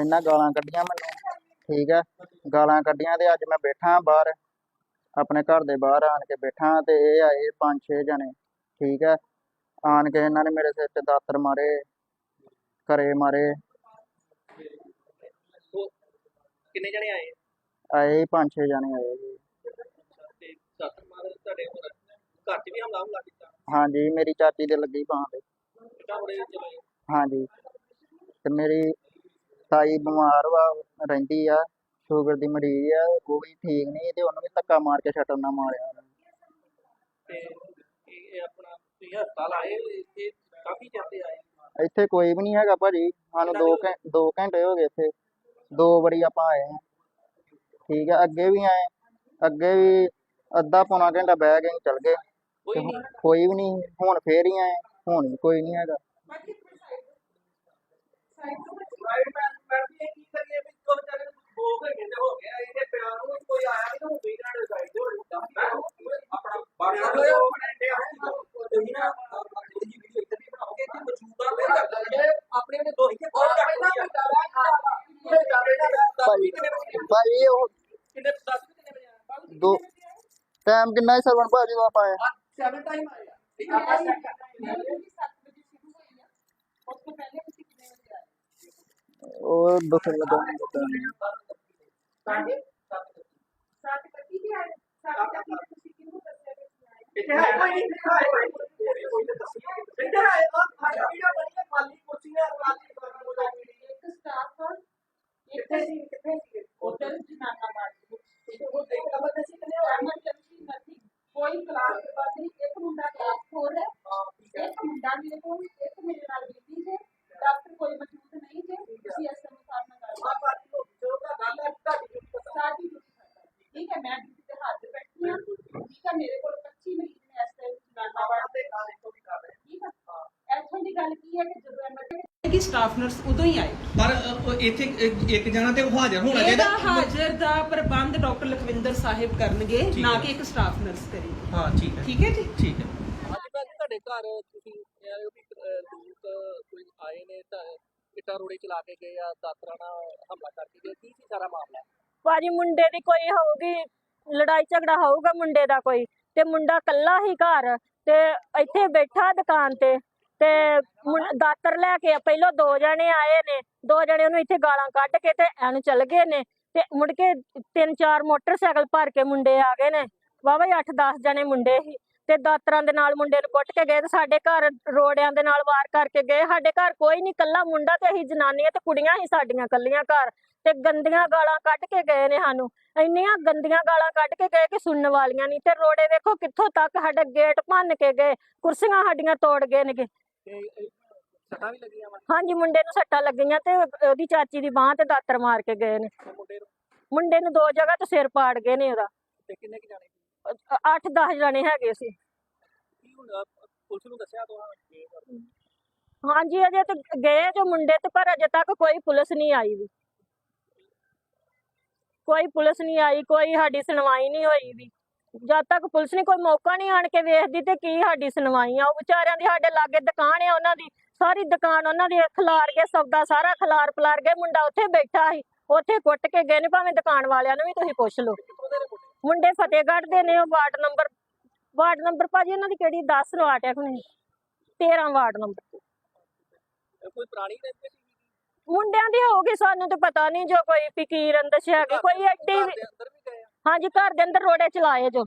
ਇਹਨਾਂ ਗਾਲਾਂ ਕੱਢੀਆਂ ਮੈਨੂੰ। ਠੀਕ ਹੈ ਗਾਲਾਂ ਕੱਢੀਆਂ ਤੇ ਅੱਜ ਮੈਂ ਬੈਠਾ ਬਾਹਰ ਆਪਣੇ ਘਰ ਦੇ ਬਾਹਰ ਆਣ ਕੇ ਬੈਠਾ ਤੇ ਇਹ ਆਏ ਪੰਜ ਛੇ ਜਣੇ। ਠੀਕ ਹੈ ਆਣ ਕੇ ਇਹਨਾਂ ਨੇ ਮੇਰੇ ਸਿਰ ਤੇ ਦਾਤਰ ਮਾਰੇ ਘਰੇ ਮਾਰੇ। ਕਿੰਨੇ ਜਣੇ ਆਏ? ਆਏ ਪੰਜ ਛੇ ਜਣੇ ਆਏ ਜੀ। ਤੇ ਦਾਤਰ ਮਾਰ ਤੁਹਾਡੇ ਹੋਰ ਘਰ 'ਚ ਵੀ ਹਮਲਾ ਹਮਲਾ ਕੀਤਾ? ਹਾਂਜੀ ਮੇਰੀ ਚਾਚੀ ਦੇ ਲੱਗੀ ਬਾਂਹ ਤੇ। ਹਾਂਜੀ ਤੇ ਮੇਰੀ ਤਾਈ ਬਿਮਾਰ ਵਾ ਰਹਿੰਦੀ ਆ ਸ਼ੂਗਰ ਦੀ ਮਰੀਜ਼ ਆ ਉਹ ਵੀ ਠੀਕ ਨਹੀਂ ਤੇ ਉਹਨੂੰ ਵੀ ਧੱਕਾ ਮਾਰ ਕੇ ਸ਼ਟਰ ਨਾਲ ਮਾਰਿਆ ਉਹਨਾਂ। ਨੇ। ਤੇ ਇਹ ਇਹ ਆਪਣਾ ਤੁਸੀਂ ਹਸਪਤਾਲ ਆਏ ਇੱਥੇ ਕਾਫੀ ਜਾਂਦੇ ਆਏ ਇੱਥੇ ਕੋਈ ਵੀ ਨਹੀਂ ਹੈਗਾ ਭਾਜੀ ਸਾਨੂੰ ਦੋ ਘੰ ਦੋ ਘੰਟੇ ਹੋ ਗਏ ਇੱਥੇ। ਦੋ ਵਾਰੀ ਆਪਾਂ ਆਏ ਹਾਂ। ਠੀਕ ਹੈ ਅੱਗੇ ਵੀ ਆਏ ਅੱਗੇ ਵੀ ਅੱਧਾ ਪੌਣਾ ਘੰਟਾ ਬਹਿ ਗਏ ਚਲ ਗਏ। ਕੋਈ ਤੇ ਨਹੀਂ। ਹੁਣ ਕੋਈ ਵੀ ਨਹੀਂ ਹੁਣ ਫੇਰ ਹੀ ਆਏ ਹੁਣ ਵੀ ਕੋਈ ਨਹੀਂ ਹੈਗਾ ਪ੍ਰਾਈਵੇਟ ਮੈਨ ਮੈਨ ਵੀ ਇਹ ਕੀ ਕਰੀਏ ਵੀ ਕੋਈ ਜਾਨੇ ਦੋ ਘੰਟੇ ਤੇ ਹੋ ਗਿਆ ਇਹਦੇ ਪਿਆਰ ਨੂੰ ਵੀ ਕੋਈ ਆਇਆ ਨਹੀਂ ਹੁਣ ਵੀ ਨਾਲ ਸਾਈਡ ਤੇ ਹੋ ਆਪਣਾ ਬਾਹਰ ਹੋਇਆ ਤੁਸੀਂ ਨਾ ਜੀ ਵੀਡੀਓ ਇੱਥੇ ਵੀ ਬਣਾਓਗੇ ਕਿ ਮੌਜੂਦਾ ਤੇ ਕਰਦੇ ਆਪਣੇ ਨੇ ਦੋ ਹੀ ਬਹੁਤ ਭਾਜੀ ਭਾਈ ਉਹ ਕਿੰਨੇ ਦੱਸ ਕਿੰਨੇ ਵਜੇ ਆਇਆ ਦੋ ਟਾਈਮ ਕਿੰਨਾ ਹੈ ਸਰਵਣ ਭਾਜੀ ਦਾ ਆਪਾਂ ਆਏ? ਟਾਈਮ ਆਇਆ ਠੀਕ ਆਪਾਂ ਸੈੱਟ ਕਰਦੇ ਉਹ ਦੱਸੋ ਦੋ। ਮਿੰਟ ਇੱਥੇ ਕੋਈ ਨਹੀਂ ਹੈ ਕੋਈ ਨਹੀਂ ਦੱਸੀ ਇੱਥੇ ਹੈ ਆ ਸਾਡਾ ਵੀਡੀਓ ਬਣੀ ਖਾਲੀ ਕੁਰਸੀਆਂ ਖਾਲੀ ਕਰਨ ਹੋ ਜਾਂਦੀ ਕਿੱਥੇ ਸੀ ਕਿੱਥੇ ਸੀ ਹੋਟਲ ਜਨਾਨਾ ਮਾਰਦੀ ਤੇ ਉਹ ਦੇਖ ਲਵਤ ਸੀ ਕਿੰਨੇ ਕੋਈ ਕਲਾਸ ਦੇ ਬਾਅਦ ਨਹੀਂ ਇੱਕ ਮੁੰਡਾ ਕਲਾਸ ਖੋਲ ਹੈ ਇੱਕ ਮੁੰਡਾ ਮੇਰੇ ਕੋਲ ਇੱਕ ਮੇਰੇ ਨਾਲ ਬੀਤੀ ਹੈ ਡਾਕਟਰ ਕੋਈ ਮੌਜੂਦ ਨਹੀਂ ਹੈ ਤੁਸੀਂ ਇਸ ਅਨੁਸਾਰ ਨਾਲ ਗੱਲ ਆ ਪਾਰਟੀ ਜੋ ਦਾ ਗੱਲ ਹੈ ਤੁਹਾਡੀ ਸਾਡੀ ਠੀਕ ਹੈ ਮੈਂ ਤੇ ਹਾਜ਼ਰ ਬੈਠੀ ਹਾਂ ਠੀਕ ਹੈ ਮੇਰੇ ਕੋਲ 25 ਮਰੀਜ਼ ਨੇ ਇਸ ਟਾਈਮ ਜਨਾਨਾ ਵਾਰਡ ਤੇ ਨਾਲ ਇੱਥੋਂ ਵੀ ਕਰ ਰਹੇ ਠੀਕ ਹੈ ਇੱਥੋਂ ਦੀ ਗੱਲ ਕੀ ਹੈ ਕਿ ਜਦੋਂ ਕਿ ਸਟਾਫ ਨਰਸ ਉਦੋਂ ਹੀ ਆਏ। ਪਰ ਅ, ਉਹ ਇੱਥੇ ਇੱਕ- ਇੱਕ ਜਣਾ ਤੇ ਉਹ ਹਾਜ਼ਰ ਹੋਣਾ ਇਹਦਾ ਚਾਹੀਦਾ ਹਾਜ਼ਰ ਦਾ ਪ੍ਰਬੰਧ ਡਾਕਟਰ ਲਖਵਿੰਦਰ ਸਾਹਿਬ ਕਰਨਗੇ ਠੀਕ ਨਾ ਹੈ। ਕਿ ਇੱਕ ਸਟਾਫ ਨਰਸ ਕਰੇਗੀ ਹਾਂ ਠੀਕ ਹੈ। ਠੀਕ ਹੈ ਜੀ? ਠੀਕ ਹੈ। ਅੱਜ ਕੱਲ੍ਹ ਤੁਹਾਡੇ ਘਰ ਤੁਸੀਂ ਆਏ ਹੋ ਵੀ ਅਹ, ਲੋਕ ਕੋਈ ਆਏ ਨੇ ਤਾਂ ਇੱਟਾਂ ਰੋੜੇ ਚਲਾ ਕੇ ਗਏ ਆ ਦਾਤਰਾਂ ਨਾਲ ਹਮਲਾ ਕਰਕੇ ਗਏ। ਕੀ ਸੀ ਸਾਰਾ ਮਾਮਲਾ? ਭਾਜੀ ਮੁੰਡੇ ਦੀ ਕੋਈ ਹੋਊਗੀ ਲੜਾਈ ਝਗੜਾ ਹੋਊਗਾ ਮੁੰਡੇ ਦਾ ਕੋਈ। ਤੇ ਮੁੰਡਾ ਕੱਲਾ ਹੀ ਘਰ ਤੇ ਇੱਥੇ ਬੈਠਾ ਦੁਕਾਨ ਤੇ। ਤੇ ਮੁੰ- ਦਾਤਰ ਲੈ ਕੇ ਪਹਿਲੋਂ ਦੋ ਜਣੇ ਆਏ ਨੇ, ਦੋ ਜਣੇ ਉਹਨੂੰ ਇੱਥੇ ਗਾਲਾਂ ਕੱਢ ਕੇ ਤੇ ਐਨੂੰ ਚੱਲ ਗਏ ਨੇ, ਤੇ ਮੁੜ ਕੇ ਤਿੰਨ ਚਾਰ ਮੋਟਰਸਾਈਕਲ ਭਰ ਕੇ ਮੁੰਡੇ ਆ ਗਏ ਨੇ ਵਾਵਾ 8-10 ਜਣੇ ਮੁੰਡੇ ਸੀ, ਤੇ ਦਾਤਰਾਂ ਦੇ ਨਾਲ ਮੁੰਡੇ ਨੂੰ ਕੁੱਟ ਕੇ ਗਏ, ਤੇ ਸਾਡੇ ਘਰ ਰੋੜਿਆਂ ਦੇ ਨਾਲ ਵਾਰ ਕਰਕੇ ਗਏ, ਸਾਡੇ ਘਰ ਕੋਈ ਨਹੀਂ ਕੱਲਾ ਮੁੰਡਾ ਤੇ ਅਸੀਂ ਜਨਾਨੀਆਂ ਤੇ ਕੁੜੀਆਂ ਹੀ ਸਾਡੀਆਂ ਕੱਲੀਆਂ ਘਰ, ਤੇ ਗੰਦੀਆਂ ਗਾਲਾਂ ਕੱਢ ਕੇ ਗਏ ਨੇ ਸਾਨੂੰ, ਇੰਨੀਆਂ ਗੰਦੀਆਂ ਗਾਲਾਂ ਕੱਢ ਕੇ ਗਏ ਕਿ ਸੁਣਨ ਵਾਲੀਆਂ ਨਹੀਂ ਤੇ ਰੋੜੇ ਵੇਖੋ ਕਿੱਥੋਂ ਤੱਕ ਸਾਡੇ ਗੇਟ ਭੰਨ ਕੇ ਗਏ, ਕੁਰਸੀਆਂ ਸਾਡੀਆਂ ਤੋੜ ਗਏ ਨੇਗੇ ਤੇ ਇਹ ਸੱਟਾਂ ਵੀ ਲੱਗੀਆਂ ਵਾ? ਹਾਂਜੀ ਮੁੰਡੇ ਨੂੰ ਸੱਟਾਂ ਲੱਗੀਆਂ ਤੇ ਉਹਦੀ ਚਾਚੀ ਦੀ ਬਾਹ ਤੇ ਦਾਤਰ ਮਾਰ ਕੇ ਗਏ ਨੇ। ਮੁੰਡੇ ਨੂੰ? ਮੁੰਡੇ ਨੂੰ ਦੋ ਜਗ੍ਹਾ ਤੇ ਸਿਰ ਪਾੜ ਗਏ ਨੇ ਉਹਦਾ। ਤੇ ਕਿੰਨੇ ਕੁ ਜਾਣੇ 8-10 ਜਣੇ ਹੈਗੇ ਸੀ। ਕੀ ਹੁਣ ਅਹ, ਪੁਲਿਸ ਨੂੰ ਦੱਸਿਆ ਤੋਂ ਹਾਂਜੀ ਅਜੇ ਤੇ ਗਏ ਜੋ ਮੁੰਡੇ ਤੇ ਪਰ ਅਜੇ ਤੱਕ ਕੋਈ ਪੁਲਿਸ ਨਹੀਂ ਆਈ ਵੀ। ਕੋਈ ਪੁਲਿਸ ਨਹੀਂ ਆਈ ਕੋਈ ਸਾਡੀ ਸੁਣਵਾਈ ਨਹੀਂ ਹੋਈ ਵੀ। ਜਦ ਤੱਕ ਪੁਲਿਸ ਨੇ ਕੋਈ ਮੌਕਾ ਨਹੀਂ ਆਣ ਕੇ ਵੇਖਦੀ ਤੇ ਕੀ ਸਾਡੀ ਸੁਣਵਾਈ ਆ ਉਹ ਵਿਚਾਰਿਆਂ ਦੀ ਸਾਡੇ ਲਾਗੇ ਦੁਕਾਨ ਆ ਉਹਨਾਂ ਦੀ ਸਾਰੀ ਦੁਕਾਨ ਉਹਨਾਂ ਦੀ ਖਿਲਾਰ ਕੇ ਸੌਦਾ ਸਾਰਾ ਖਿਲਾਰ ਪਲਾਰ ਕੇ ਮੁੰਡਾ ਉੱਥੇ ਬੈਠਾ ਸੀ ਉੱਥੇ ਕੁੱਟ ਕੇ ਗਏ ਨੇ ਭਾਵੇਂ ਦੁਕਾਨ ਵਾਲਿਆਂ ਨੂੰ ਵੀ ਤੁਸੀਂ ਪੁੱਛ ਲਓ। ਮੁੰਡੇ ਫਤਿਹਗੜ੍ਹ ਦੇ ਨੇ ਉਹ ਵਾਰਡ ਨੰਬਰ ਵਾਰਡ ਨੰਬਰ ਭਾਜੀ ਉਹਨਾਂ ਦੀ ਕਿਹੜੀ 10 ਵਾਰਡ ਹੈ ਕੋਈ 13 ਵਾਰਡ ਨੰਬਰ। ਕੋਈ ਪੁਰਾਣੀ ਮੁੰਡਿਆਂ ਦੀ ਹੋਊਗੀ ਸਾਨੂੰ ਤੇ ਪਤਾ ਨਹੀਂ ਜੋ ਕੋਈ ਫਕੀਰ ਅੰਦਸ਼ ਹੈਗੀ ਕੋਈ ਐਡੀ ਅੰਦਰ ਹਾਂਜੀ ਘਰ ਦੇ ਅੰਦਰ ਰੋੜੇ ਚਲਾਏ ਜੋ।